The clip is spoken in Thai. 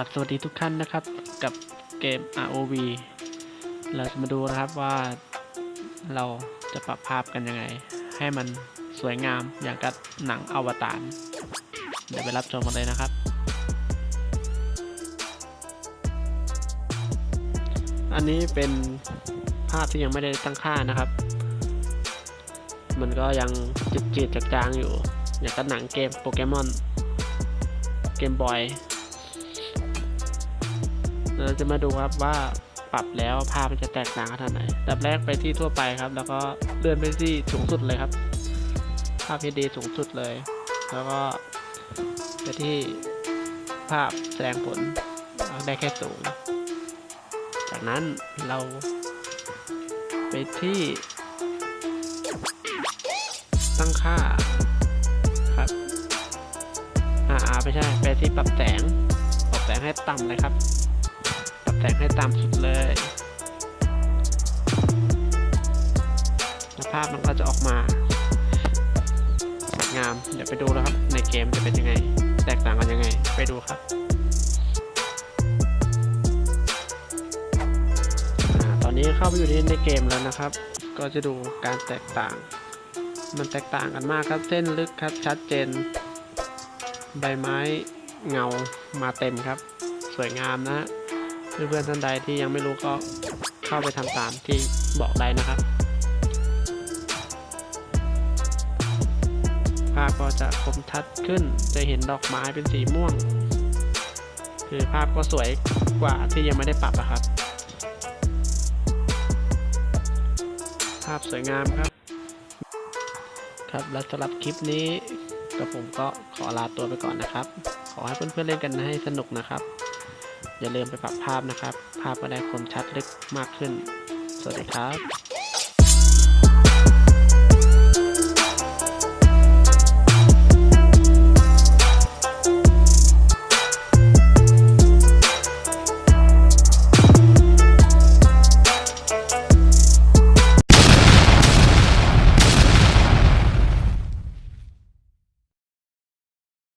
ครับสวัสดีทุกท่านนะครับ กับเกม ROV เราจะมาดูนะครับว่าเราจะปรับภาพกันยังไง ให้มันสวยงามอย่างกับหนังอวตาร เดี๋ยวไปรับชมกันเลยนะครับ อันนี้เป็นภาพที่ยังไม่ได้ตั้งค่านะครับ มันก็ยังจืดๆจางๆอยู่ อย่างกับหนังเกมโปเกมอน เกมบอย เราจะมาดูครับว่าปรับแล้วภาพมันจะแตกต่างกันขนาดไหนดับแรกไปที่ทั่วไปครับ แล้วก็เลื่อนไปที่สูงสุดเลยครับ ภาพ HD สูงสุดเลย แล้วก็ไปที่ภาพแสดงผลได้แค่สูง จากนั้นเราไปที่ตั้งค่าครับ อ่าไม่ใช่ ไปที่ปรับแสง ปรับแสงให้ต่ำเลยครับ แสงให้ต่ำสุดเลยลภาพมันก็จะออกมาสวยงาม เดี๋ยวไปดูนะครับ ในเกมจะเป็นยังไง แตกต่างกันยังไง ไปดูครับอตอนนี้เข้าไปอยู่ที่ในเกมแล้วนะครับ ก็จะดูการแตกต่าง มันแตกต่างกันมากครับ เส้นลึกครับ ชัดเจน ใบไม้เงามาเต็มครับ สวยงามนะฮะ เพื่อนๆท่านใดที่ยังไม่รู้ก็เข้าไปทำตามที่บอกได้นะครับ ภาพก็จะคมชัดขึ้นจะเห็นดอกไม้เป็นสีม่วง คือภาพก็สวยกว่าที่ยังไม่ได้ปรับอะครับ ภาพสวยงามครับ ครับและสำหรับคลิปนี้กับผมก็ขอลาตัวไปก่อนนะครับ ขอให้เพื่อนๆเล่นกันให้สนุกนะครับ อย่าลืมไปปรับภาพนะครับ ภาพก็ได้คมชัดลึกมากขึ้น สวัสดีครับ